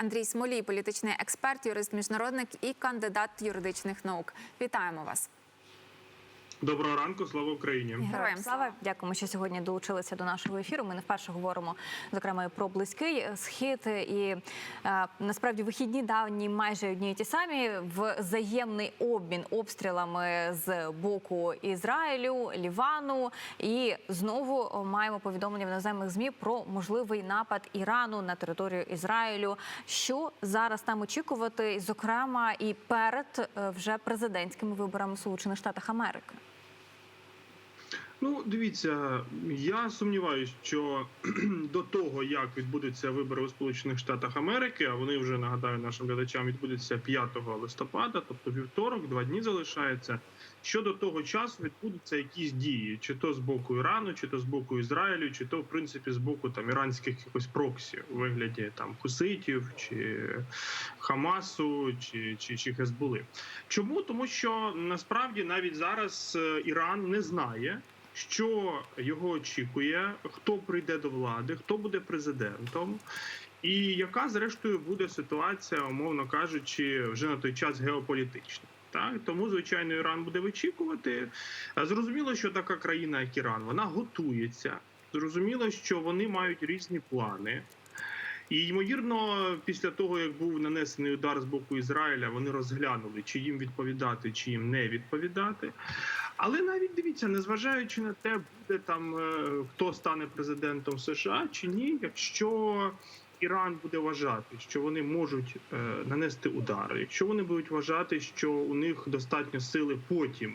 Андрій Смолій, політичний експерт, юрист, міжнародник і кандидат юридичних наук. Вітаємо вас. Доброго ранку, слава Україні. Героям слава. Дякуємо, що сьогодні долучилися до нашого ефіру. Ми не вперше говоримо зокрема і про близький схід. І е, насправді вихідні давні майже одні і ті самі. Взаємний обмін обстрілами з боку Ізраїлю, Лівану. І знову маємо повідомлення в іноземних змі про можливий напад Ірану на територію Ізраїлю. Що зараз там очікувати, зокрема і перед е, вже президентськими виборами Сполучених Штатах Америки. Ну, дивіться, я сумніваюся, що до того, як відбудуться вибори у Сполучених Штатах Америки, а вони вже нагадаю нашим глядачам відбудуться 5 листопада, тобто вівторок, два дні залишається. Що до того часу відбудуться якісь дії, чи то з боку Ірану, чи то з боку Ізраїлю, чи то в принципі з боку там іранських якихось проксі у вигляді там хуситів, чи Хамасу, чи, чи, чи Хезбули. Чому тому, що насправді навіть зараз е, Іран не знає. Що його очікує, хто прийде до влади, хто буде президентом, і яка зрештою буде ситуація, умовно кажучи, вже на той час геополітична. Так тому, звичайно, Іран буде вичікувати. Зрозуміло, що така країна, як Іран, вона готується. Зрозуміло, що вони мають різні плани. І ймовірно, після того як був нанесений удар з боку Ізраїля, вони розглянули, чи їм відповідати, чи їм не відповідати. Але навіть дивіться, незважаючи на те, буде там е, хто стане президентом США чи ні, якщо Іран буде вважати, що вони можуть е, нанести удар, якщо вони будуть вважати, що у них достатньо сили потім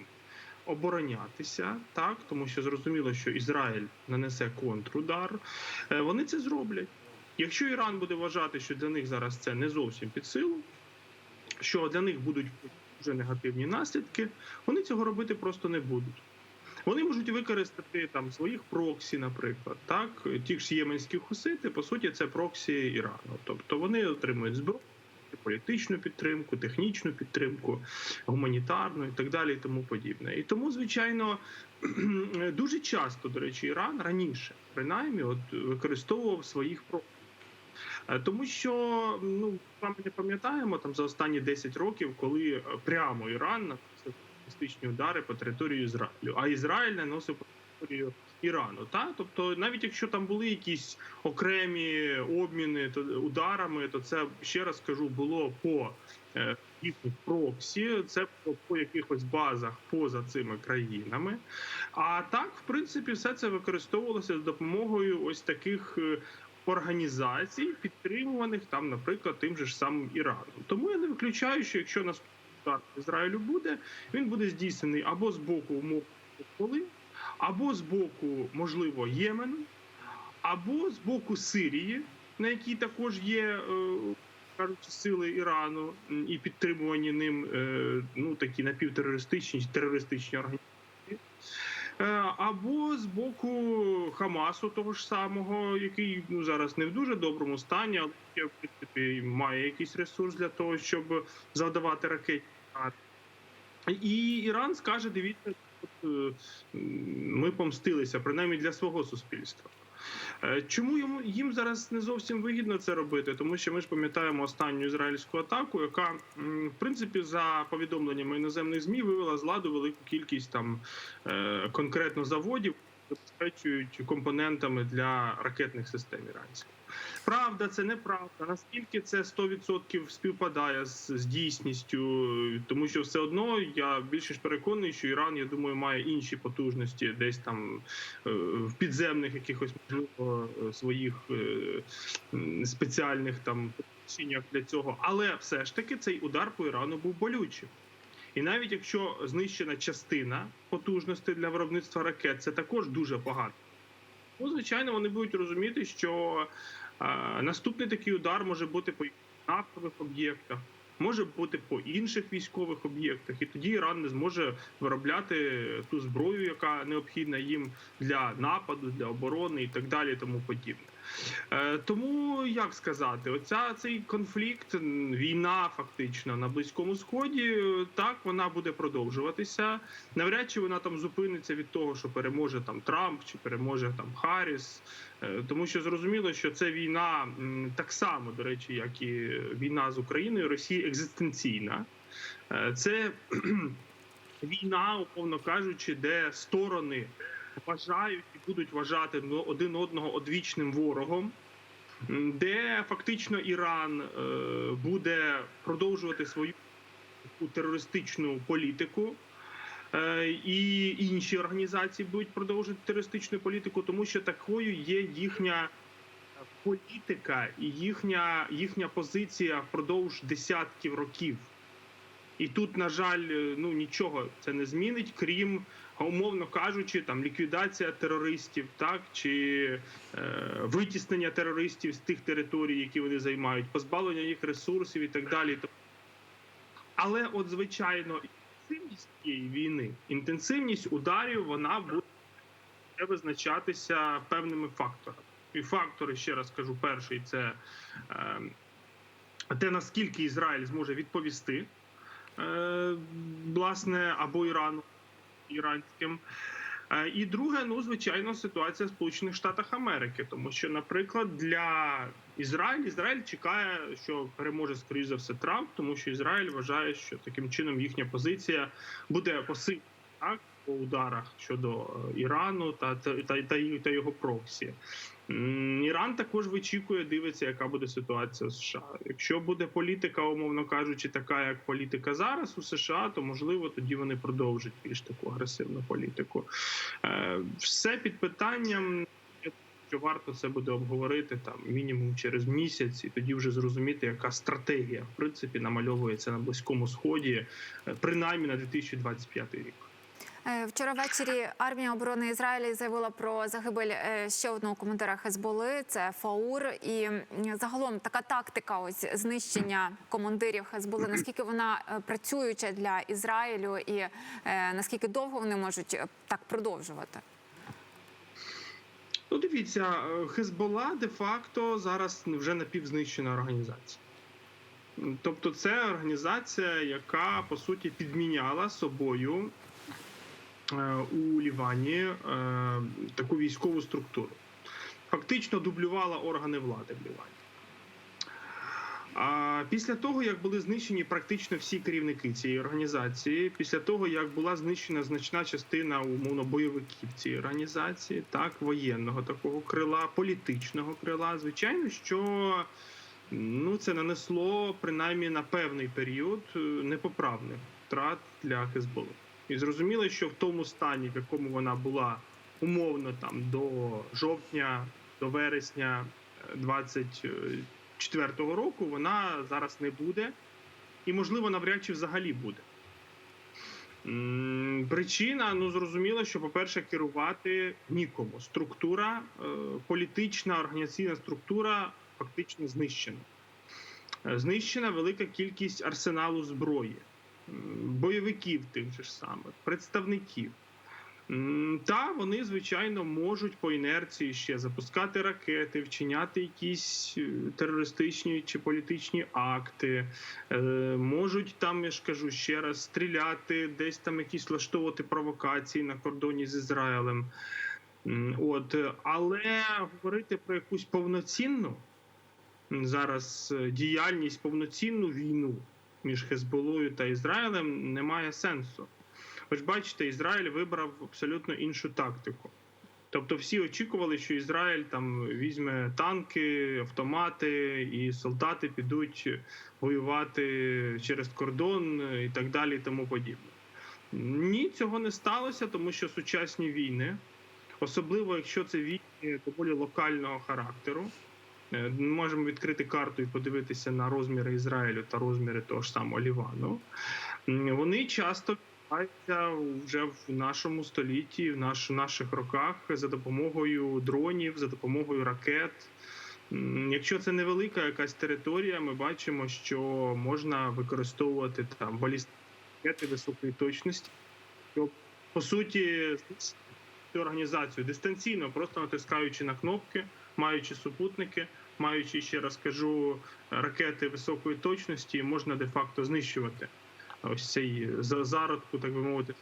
оборонятися, так тому що зрозуміло, що Ізраїль нанесе контрудар, е, вони це зроблять. Якщо Іран буде вважати, що для них зараз це не зовсім під силу, що для них будуть вже негативні наслідки, вони цього робити просто не будуть. Вони можуть використати там своїх проксі, наприклад, так ті ж єменські хусити, по суті, це проксі Ірану. Тобто вони отримують зброю, політичну підтримку, технічну підтримку, гуманітарну і так далі, і тому подібне. І тому, звичайно, дуже часто, до речі, Іран раніше принаймні от використовував своїх проксі. Е, Тому що ну ми не пам'ятаємо там за останні 10 років, коли е, прямо Іран наносив терористичні удари по території Ізраїлю, а Ізраїль наносив по територію Ірану. Та тобто, навіть якщо там були якісь окремі обміни то ударами, то це ще раз кажу, було по е, їхніх проксі, це по якихось базах поза цими країнами. А так, в принципі, все це використовувалося з допомогою ось таких. Організацій, підтримуваних там, наприклад, тим же ж самим Іраном. Тому я не виключаю, що якщо наступний удар Ізраїлю буде, він буде здійснений або з боку умов або з боку, можливо, Ємену, або з боку Сирії, на якій також є е, кажучи, сили Ірану і підтримувані ним е, ну такі напівтерористичні терористичні організації. Е, Або з боку Хамасу, того ж самого, який ну зараз не в дуже доброму стані, але в принципі має якийсь ресурс для того, щоб завдавати ракетні. І Іран скаже: дивіться, е, ми помстилися, принаймні для свого суспільства. Е, Чому йому їм зараз не зовсім вигідно це робити? Тому що ми ж пам'ятаємо останню ізраїльську атаку, яка в принципі за повідомленнями іноземних змі вивела з ладу велику кількість там е, конкретно заводів, забезпечують компонентами для ракетних систем іранських. Правда, це неправда. Наскільки це 100% співпадає з, з дійсністю, тому що все одно я більше ж переконаний, що Іран, я думаю, має інші потужності десь там е, в підземних якихось можливо е, своїх е, спеціальних там для цього. Але все ж таки цей удар по Ірану був болючим. І навіть якщо знищена частина потужностей для виробництва ракет, це також дуже багато. Ну, звичайно, вони будуть розуміти, що е, наступний такий удар може бути по нафтових об'єктах, може бути по інших військових об'єктах, і тоді Іран не зможе виробляти ту зброю, яка необхідна їм для нападу, для оборони і так далі, тому подібне. Е, Тому як сказати, оця цей конфлікт, війна фактично на близькому сході, е, так вона буде продовжуватися. Навряд чи вона там зупиниться від того, що переможе там Трамп чи переможе там Харріс. Е, Тому що зрозуміло, що це війна так само, до речі, як і війна з Україною, Росії екзистенційна. Це війна, умовно кажучи, де сторони вважають і будуть вважати ну, один одного одвічним ворогом, де фактично Іран е, буде продовжувати свою терористичну політику. е, І інші організації будуть продовжувати терористичну політику, тому що такою є їхня політика і їхня, їхня позиція впродовж десятків років. І тут, на жаль, е, ну нічого це не змінить, крім умовно кажучи, там ліквідація терористів, так чи е, витіснення терористів з тих територій, які вони займають, позбавлення їх ресурсів і так далі. Але, от, звичайно, інтенсивність цієї війни, інтенсивність ударів, вона буде визначатися певними факторами. І фактори, ще раз кажу, перший це е, те, наскільки Ізраїль зможе відповісти е, власне або Ірану іранським. Е, І друге, ну звичайно, ситуація в Сполучених Штатах Америки, тому що, наприклад, для Ізраїль Ізраїль чекає, що переможе скоріш за все Трамп, тому що Ізраїль вважає, що таким чином їхня позиція буде посилена по ударах щодо е, Ірану та, та, та, та його проксі. Іран також вичікує, дивиться, яка буде ситуація в США. Якщо буде політика, умовно кажучи, така як політика зараз у США, то можливо тоді вони продовжать більш таку агресивну політику. Е, Все під питанням. Що варто це буде обговорити там мінімум через місяць, і тоді вже зрозуміти, яка стратегія в принципі намальовується на близькому сході, е, принаймні на 2025 рік. Е, Вчора ввечері армія оборони Ізраїлю заявила про загибель е, ще одного командира Хезболи. Це Фаур. І загалом така тактика, ось знищення командирів Хезболи. Наскільки вона е, працююча для Ізраїлю, і наскільки довго вони можуть так продовжувати? Ну, дивіться, Хезбола де-факто зараз вже напівзнищена організація. Тобто, це організація, яка по суті підміняла собою у Лівані е, таку військову структуру. Фактично дублювала органи влади в Лівані. А після того, як були знищені практично всі керівники цієї організації, після того як була знищена значна частина умовно бойовиків цієї організації, так воєнного такого крила, політичного крила, звичайно, що ну це нанесло принаймні на певний період е, непоправних втрат для Хезболи. І зрозуміло, що в тому стані, в якому вона була умовно там до жовтня, до вересня е, 24-го року, вона зараз не буде, і можливо навряд чи взагалі буде. Причина, ну зрозуміло, що, по-перше, керувати нікому. Структура, е, політична організаційна структура фактично знищена. Е, Знищена велика кількість арсеналу зброї, бойовиків тих же ж самих, представників. Та вони, звичайно, можуть по інерції ще запускати ракети, вчиняти якісь е, терористичні чи політичні акти, е, можуть там, я ж кажу ще раз, стріляти, десь там якісь влаштовувати провокації на кордоні з Ізраїлем. От, е, але говорити про якусь повноцінну зараз діяльність, повноцінну війну між Хезболою та Ізраїлем немає сенсу. Ж бачите, Ізраїль вибрав абсолютно іншу тактику. Тобто всі очікували, що Ізраїль там візьме танки, автомати, і солдати підуть воювати через кордон і так далі, і тому подібне. Ні, цього не сталося, тому що сучасні війни, особливо якщо це війни доволі локального характеру. Е, Ми можемо відкрити карту і подивитися на розміри Ізраїлю та розміри того ж самого Лівану. Вони часто відбуваються вже в нашому столітті, в наш, наших роках за допомогою дронів, за допомогою ракет. Якщо це невелика якась територія, ми бачимо, що можна використовувати там балістичні ракети високої точності, щоб по суті цю організацію дистанційно, просто натискаючи на кнопки, маючи супутники, маючи ще раз кажу ракети високої точності, можна де-факто знищувати ось цей зародку, так би мовити,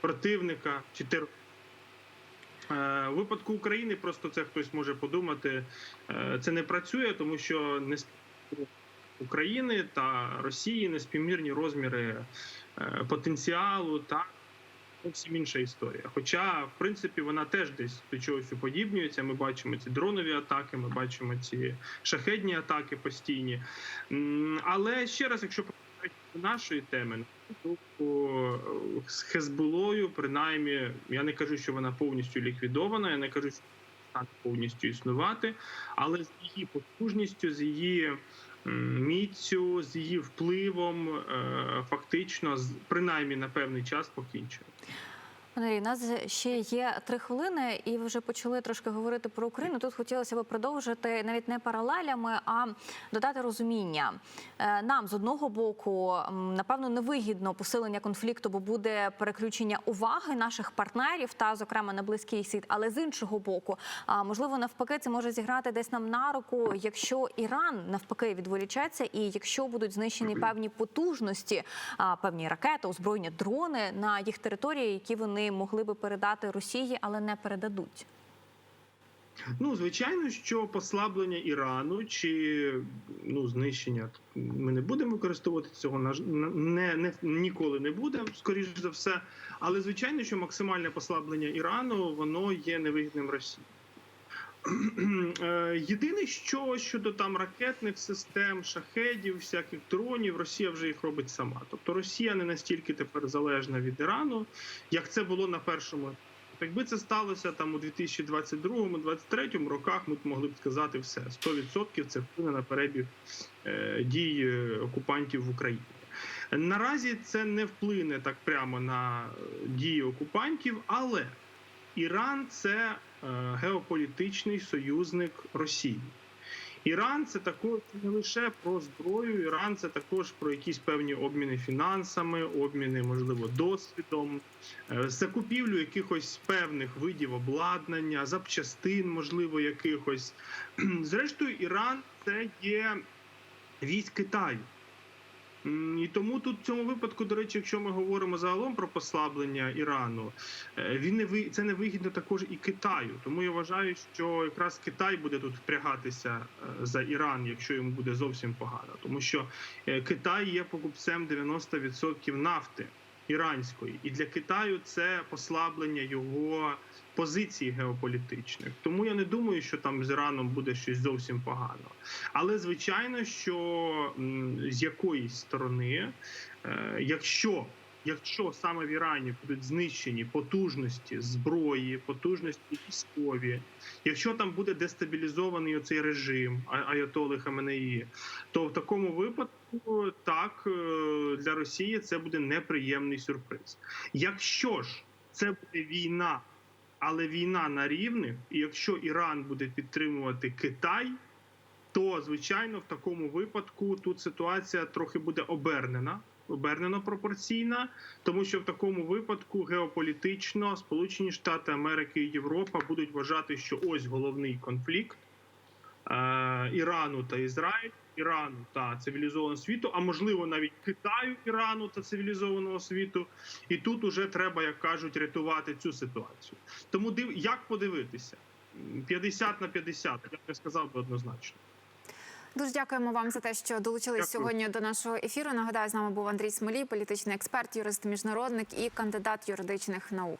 противника чи тер. Е, У випадку України просто це хтось може подумати. е, Це не працює, тому що не України та Росії неспівмірні розміри е, потенціалу та зовсім інша історія. Хоча, в принципі, вона теж десь до чогось уподібнюється. Ми бачимо ці дронові атаки, ми бачимо ці шахедні атаки постійні. Але ще раз, якщо до нашої теми, то з Хезболою, принаймні, я не кажу, що вона повністю ліквідована, я не кажу, що вона повністю існувати, але з її потужністю, з її міцю, з її впливом, е, фактично, принаймні на певний час покінчено. Пане у нас ще є три хвилини, і ви вже почали трошки говорити про Україну. Тут хотілося б продовжити навіть не паралелями, а додати розуміння. Е, Нам з одного боку, напевно, невигідно посилення конфлікту, бо буде переключення уваги наших партнерів та, зокрема, на близький схід. Але з іншого боку, можливо, навпаки, це може зіграти десь нам на руку, якщо Іран навпаки відволічеться, і якщо будуть знищені певні потужності, певні ракети, озброєння дрони на їх території, які вони могли би передати Росії, але не передадуть. Ну, звичайно, що послаблення Ірану чи ну, знищення ми не будемо використовувати цього не, не ніколи не буде, скоріш за все. Але звичайно, що максимальне послаблення Ірану воно є невигідним Росії. Е, Єдине, що щодо там ракетних систем, шахедів, всяких дронів, Росія вже їх робить сама. Тобто Росія не настільки тепер залежна від Ірану, як це було на першому Якби це сталося там у 2022-2023 роках, ми б могли б сказати все 100% це вплине на перебіг е, дій е, окупантів в Україні. Наразі це не вплине так прямо на дії окупантів, але Іран це геополітичний союзник Росії. Іран це також не лише про зброю, Іран це також про якісь певні обміни фінансами, обміни, можливо, досвідом, е, закупівлю якихось певних видів обладнання, запчастин, можливо, якихось. Зрештою, Іран це є військ Китаю. І тому тут в цьому випадку, до речі, якщо ми говоримо загалом про послаблення Ірану, е, він не ви це не вигідно також і Китаю. Тому я вважаю, що якраз Китай буде тут впрягатися е, за Іран, якщо йому буде зовсім погано, тому що е, Китай є покупцем 90% нафти іранської, і для Китаю це послаблення його позицій геополітичних. Тому я не думаю, що там з Іраном буде щось зовсім погано. Але звичайно, що з якоїсь сторони, е, якщо Якщо саме в Ірані будуть знищені потужності зброї, потужності військові, якщо там буде дестабілізований оцей режим Аятоли Хаменеї, то в такому випадку так е, для Росії це буде неприємний сюрприз. Якщо ж це буде війна, але війна на рівних, і якщо Іран буде підтримувати Китай, то звичайно в такому випадку тут ситуація трохи буде обернена. Обернено пропорційна, тому що в такому випадку геополітично Сполучені Штати Америки і Європа будуть вважати, що ось головний конфлікт е, Ірану та Ізраїль, Ірану та цивілізованого світу, а можливо навіть Китаю, Ірану та цивілізованого світу. І тут уже треба, як кажуть, рятувати цю ситуацію. Тому як подивитися 50 на 50, я б не сказав би однозначно. Дуже дякуємо вам за те, що долучились Дякую. сьогодні до нашого ефіру. Нагадаю, з нами був Андрій Смолій, політичний експерт, юрист, міжнародник і кандидат юридичних наук.